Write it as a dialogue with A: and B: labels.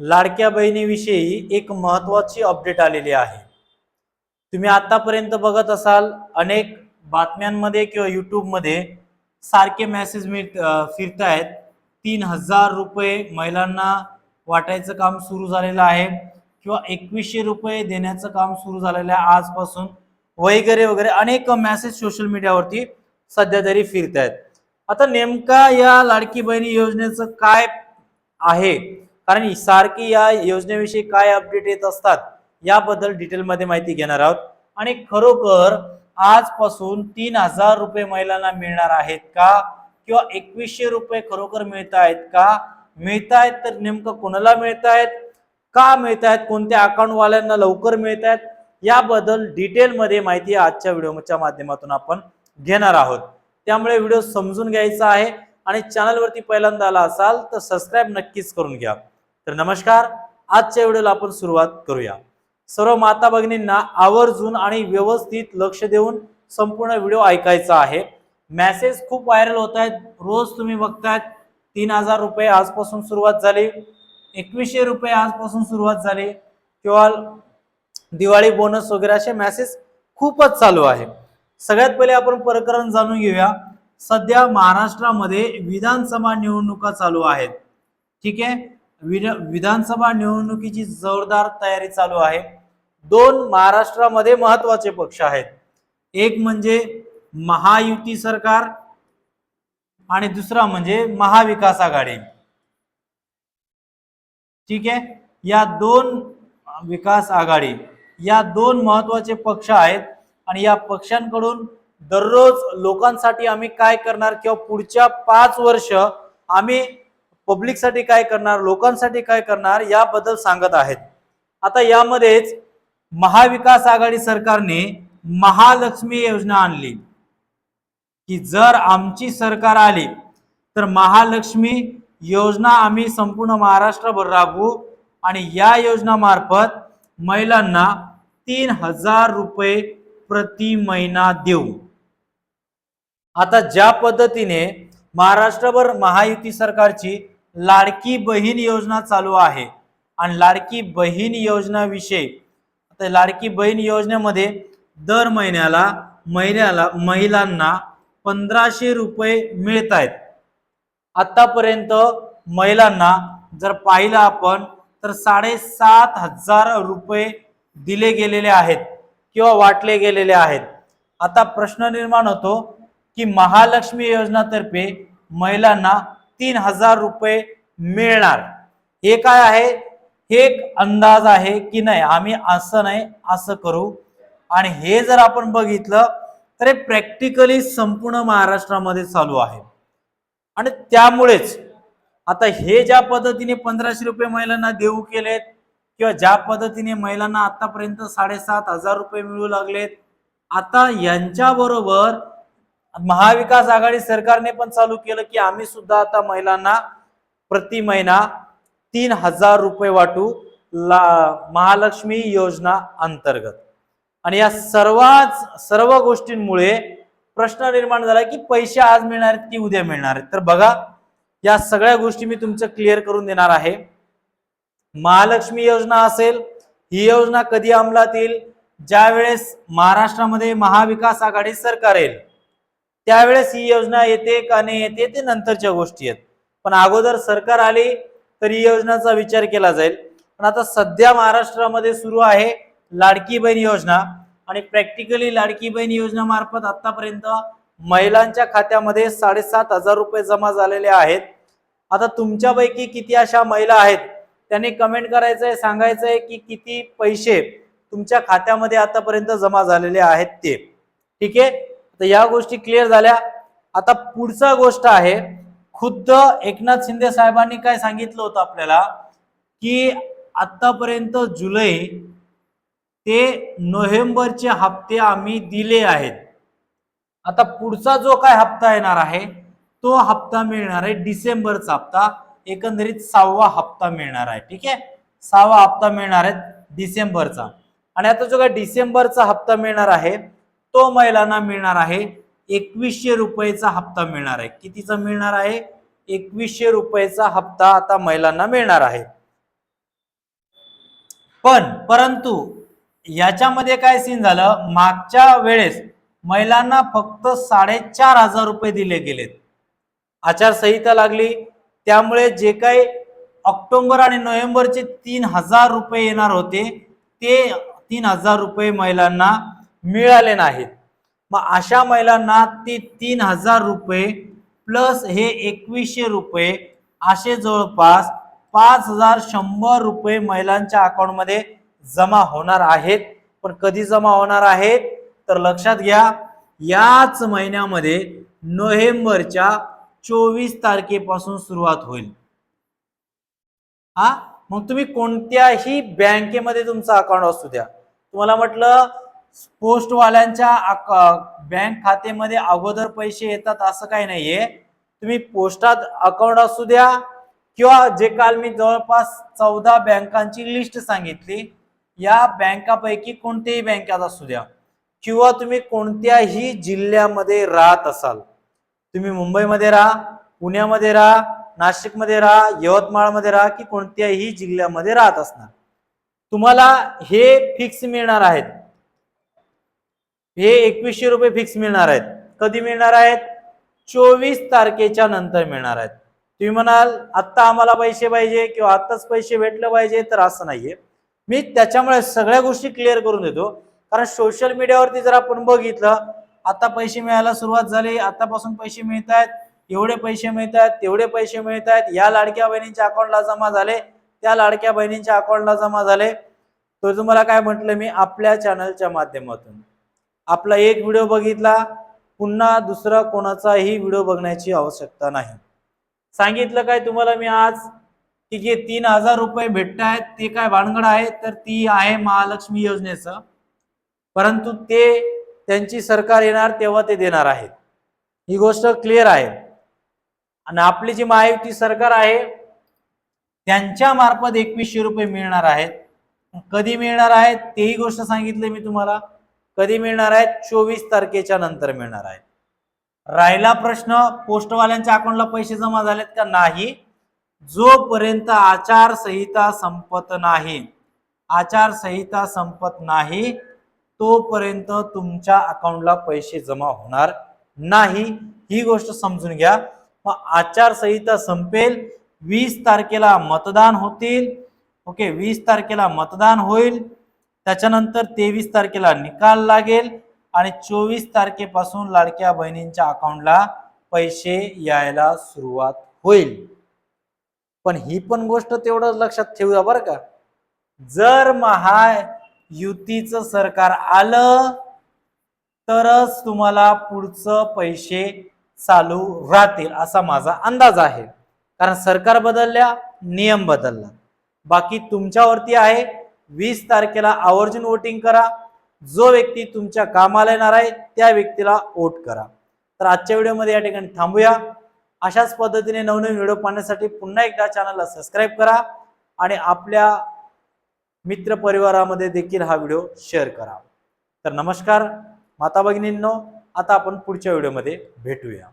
A: लाडक्या बहिणीविषयी एक महत्त्वाची अपडेट आलेली आहे. तुम्ही आतापर्यंत बघत असाल अनेक बातम्यांमध्ये किंवा यूट्यूबमध्ये सारखे मेसेज मिळत अं, फिरतायत. तीन हजार रुपये महिलांना वाटायचं काम सुरू झालेलं आहे किंवा एकवीसशे रुपये देण्याचं काम सुरू झालेलं आहे आजपासून वगैरे वगैरे अनेक मेसेज सोशल मीडियावरती सध्या तरी फिरत आहेत आता नेमका या लाडकी बहिणी योजनेचं काय आहे? कारण सारखी या योजनेविषयी काय अपडेट येत असतात याबद्दल डिटेलमध्ये माहिती घेणार आहोत. आणि खरोखर आजपासून तीन हजार रुपये महिलांना मिळणार आहेत का? किंवा एकवीसशे रुपये खरोखर मिळत आहेत का? मिळत आहेत तर नेमकं कोणाला मिळत आहेत? का मिळत आहेत? कोणत्या अकाउंटवाल्यांना लवकर मिळत आहेत? याबद्दल डिटेलमध्ये माहिती आजच्या व्हिडिओच्या माध्यमातून आपण घेणार आहोत. त्यामुळे व्हिडिओ समजून घ्यायचा आहे. आणि चॅनलवरती पहिल्यांदा आला असाल तर सबस्क्राईब नक्कीच करून घ्या. तर नमस्कार आजच्या व्हिडिओला आपण सुरुवात करूया. सर्व माता भगिनींना आवर्जून आणि व्यवस्थित लक्ष देऊन संपूर्ण व्हिडिओ ऐकायचा आहे. मेसेज खूप व्हायरल होत आहेत. रोज तुम्ही बघतायत तीन हजार रुपये आजपासून सुरुवात झाली. एकवीसशे रुपये आजपासून सुरुवात झाली. किंवा दिवाळी बोनस वगैरे असे मेसेज खूपच चालू आहे. सगळ्यात पहिले आपण प्रकरण जाणून घेऊया. सध्या महाराष्ट्रामध्ये विधानसभा निवडणुका चालू आहेत. ठीक आहे? विध- विधानसभा निवडणुकीची जोरदार तयारी चालू आहे. दोन महाराष्ट्रामध्ये महत्त्वाचे पक्ष आहेत. एक म्हणजे महायुती सरकार आणि दुसरा म्हणजे महाविकास आघाडी. ठीक आहे? या दोन विकास आघाडी या दोन महत्त्वाचे पक्ष आहेत आणि या पक्षांकडून दररोज लोकांसाठी आम्ही काय करणार किंवा पुढच्या पाच वर्ष आम्ही पब्लिकसाठी काय करणार लोकांसाठी काय करणार याबद्दल सांगत आहेत. आता यामध्येच महाविकास आघाडी सरकारने महालक्ष्मी योजना आणली. की जर आमची सरकार आली तर महालक्ष्मी योजना आम्ही संपूर्ण महाराष्ट्रभर राबवू आणि या योजनामार्फत महिलांना तीन हजार रुपये प्रति महिना देऊ. आता ज्या पद्धतीने महाराष्ट्रभर महायुती सरकारची लाडकी बहीण योजना चालू आहे. आणि लाडकी बहीण योजनाविषयी तर लाडकी बहीण योजनेमध्ये दर महिन्याला महिन्याला महिलांना पंधराशे रुपये मिळत आहेत आतापर्यंत महिलांना जर पाहिलं आपण तर साडेसात हजार रुपये दिले गेलेले आहेत किंवा वाटले गेलेले आहेत. आता प्रश्न निर्माण होतो की महालक्ष्मी योजनातर्फे महिलांना तीन हजार रुपये मिळणार. हे काय आहे? हे एक अंदाज आहे की नाही? आम्ही असं नाही असं करू. आणि हे जर आपण बघितलं तर हे प्रॅक्टिकली संपूर्ण महाराष्ट्रामध्ये चालू आहे. आणि त्यामुळेच आता हे ज्या पद्धतीने पंधराशे रुपये महिलांना देऊ केलेत किंवा ज्या पद्धतीने महिलांना आतापर्यंत साडेसात हजार रुपये मिळू लागलेत आता यांच्या बरोबर महाविकास आघाडी सरकारने पण चालू केलं की आम्ही सुद्धा आता महिलांना प्रति महिना तीन हजार रुपये वाटू ला महालक्ष्मी योजना अंतर्गत. आणि या सर्वाच सर्व गोष्टींमुळे प्रश्न निर्माण झाला की पैसे आज मिळणार आहेत की उद्या मिळणार आहेत. तर बघा या सगळ्या गोष्टी मी तुमचं क्लिअर करून देणार आहे. महालक्ष्मी योजना असेल ही योजना कधी अंमलात येईल? ज्या वेळेस महाराष्ट्रामध्ये महाविकास आघाडी सरकार येईल. त्यावेळेस ही योजना येते का नाही येते ते नंतरच्या गोष्टी आहेत. पण अगोदर सरकार आली तर ही योजनाचा विचार केला जाईल. पण आता सध्या महाराष्ट्रामध्ये सुरू आहे लाडकी बहीण योजना. आणि प्रॅक्टिकली लाडकी बहीण योजना मार्फत आतापर्यंत महिलांच्या खात्यामध्ये साडेसात हजार रुपये जमा झालेले आहेत. आता तुमच्यापैकी किती अशा महिला आहेत त्यांनी कमेंट करायचं आहे सांगायचं आहे की किती पैसे तुमच्या खात्यामध्ये आतापर्यंत जमा झालेले आहेत ते. ठीक आहे? तर या गोष्टी क्लिअर झाल्या. आता पुढचा गोष्ट आहे खुद्द एकनाथ शिंदे साहेबांनी काय सांगितलं होतं आपल्याला? की आतापर्यंत जुलै ते नोव्हेंबरचे हप्ते आम्ही दिले आहेत. आता पुढचा जो काय हप्ता येणार आहे तो हप्ता मिळणार आहे डिसेंबरचा हप्ता. एकंदरीत सहावा हप्ता मिळणार आहे ठीक आहे? सहावा हप्ता मिळणार आहे डिसेंबरचा. आणि आता जो काय डिसेंबरचा हप्ता मिळणार आहे तो महिलांना मिळणार आहे. एकवीसशे रुपयेचा हप्ता मिळणार आहे. कितीचा मिळणार आहे? एकवीसशे रुपयेचा हप्ता आता महिलांना मिळणार आहे. पण परंतु याच्यामध्ये काय सीन झालं? मागच्या वेळेस महिलांना फक्त साडेचार हजार रुपये दिले गेलेत. आचारसंहिता लागली. त्यामुळे जे काही ऑक्टोबर आणि नोव्हेंबरचे तीन हजार रुपये येणार होते. ते तीन हजार रुपये महिलांना मिळाले नाहीत. मग अशा महिलांना ते तीन हजार रुपये प्लस हे एकवीसशे रुपये असे जवळपास पाच हजार शंभर रुपये महिलांच्या अकाउंटमध्ये जमा होणार आहेत. पण कधी जमा होणार आहेत? तर लक्षात घ्या याच महिन्यामध्ये नोव्हेंबरच्या चोवीस तारखेपासून सुरुवात होईल. हा? मग तुम्ही कोणत्याही बँकेमध्ये तुमचा अकाउंट असू द्या. तुम्हाला म्हटलं पोस्टवाल्यांच्या बँक खात्यामध्ये अगोदर पैसे येतात असं काही नाहीये. तुम्ही पोस्टात अकाउंट असू द्या किंवा जे काल मी जवळपास चौदा बँकांची लिस्ट सांगितली या बँकापैकी कोणत्याही बँकेत असू द्या किंवा तुम्ही कोणत्याही जिल्ह्यामध्ये राहत असाल. तुम्ही मुंबईमध्ये राहा पुण्यामध्ये राहा नाशिकमध्ये राहा यवतमाळमध्ये राहा की कोणत्याही जिल्ह्यामध्ये राहत असणार. तुम्हाला हे फिक्स मिळणार आहेत. हे एकवीसशे रुपये फिक्स मिळणार आहेत. कधी मिळणार आहेत? चोवीस तारखेच्या नंतर मिळणार आहेत. तुम्ही म्हणाल आत्ता आम्हाला पैसे पाहिजे किंवा आत्ताच पैसे भेटलं पाहिजे तर असं नाहीये. मी त्याच्यामुळे सगळ्या गोष्टी क्लिअर करून देतो. कारण सोशल मीडियावरती जर आपण बघितलं आता पैसे मिळायला सुरुवात झाली आतापासून पैसे मिळत आहेत एवढे पैसे मिळत आहेत तेवढे पैसे मिळत आहेत या लाडक्या बहिणींच्या अकाउंटला जमा झाले त्या लाडक्या बहिणींच्या अकाउंटला जमा झाले. तर तुम्हाला काय म्हटलं मी? आपल्या चॅनलच्या माध्यमातून. आपला एक व्हिडिओ बघितला पुन्हा दुसरा कोणाचाही व्हिडिओ बघण्याची आवश्यकता नाही. सांगितलं काय तुम्हाला मी आज? की जे तीन हजार रुपये भेटत आहेत ते काय भानगड आहे? तर ती आहे महालक्ष्मी योजनेचं. परंतु ते त्यांची सरकार येणार तेव्हा ते देणार आहेत. ही गोष्ट क्लिअर आहे. आणि आपली जी महायुती सरकार आहे त्यांच्या मार्फत एकवीसशे रुपये मिळणार आहेत. कधी मिळणार आहेत तेही गोष्ट सांगितले मी तुम्हाला. कधी मिळणार आहेत? चोवीस तारखेच्या नंतर मिळणार आहेत. राहिला प्रश्न पोस्टवाल्यांच्या अकाउंटला पैसे जमा झालेत का? नाही. जोपर्यंत आचारसंहिता संपत नाही आचारसंहिता संपत नाही तोपर्यंत तुमच्या अकाउंटला पैसे जमा होणार नाही. ही गोष्ट समजून घ्या. मग आचारसंहिता संपेल वीस तारखेला मतदान होतील. ओके वीस तारखेला मतदान होईल. त्याच्यानंतर तेवीस तारखेला निकाल लागेल आणि चोवीस तारखेपासून लाडक्या बहिणींच्या अकाउंटला पैसे यायला सुरुवात होईल. पण ही पण गोष्ट तेवढं लक्षात ठेवूया बरं का. जर महा युतीचं सरकार आलं तरच तुम्हाला पुढचं पैसे चालू राहतील असा माझा अंदाज आहे. कारण सरकार बदलल्या नियम बदलला. बाकी तुमच्यावरती आहे वीस तारखेला आवर्जून वोटिंग करा. जो व्यक्ती तुमच्या कामाला येणार आहे त्या व्यक्तीला वोट करा. तर आजच्या व्हिडिओमध्ये या ठिकाणी थांबूया. अशाच पद्धतीने नवनवीन व्हिडिओ पाहण्यासाठी पुन्हा एकदा चॅनलला सबस्क्राईब करा आणि आपल्या मित्र परिवारामध्ये देखील हा व्हिडिओ शेअर करा. तर नमस्कार माता भगिनींनो आता आपण पुढच्या व्हिडिओमध्ये भेटूया.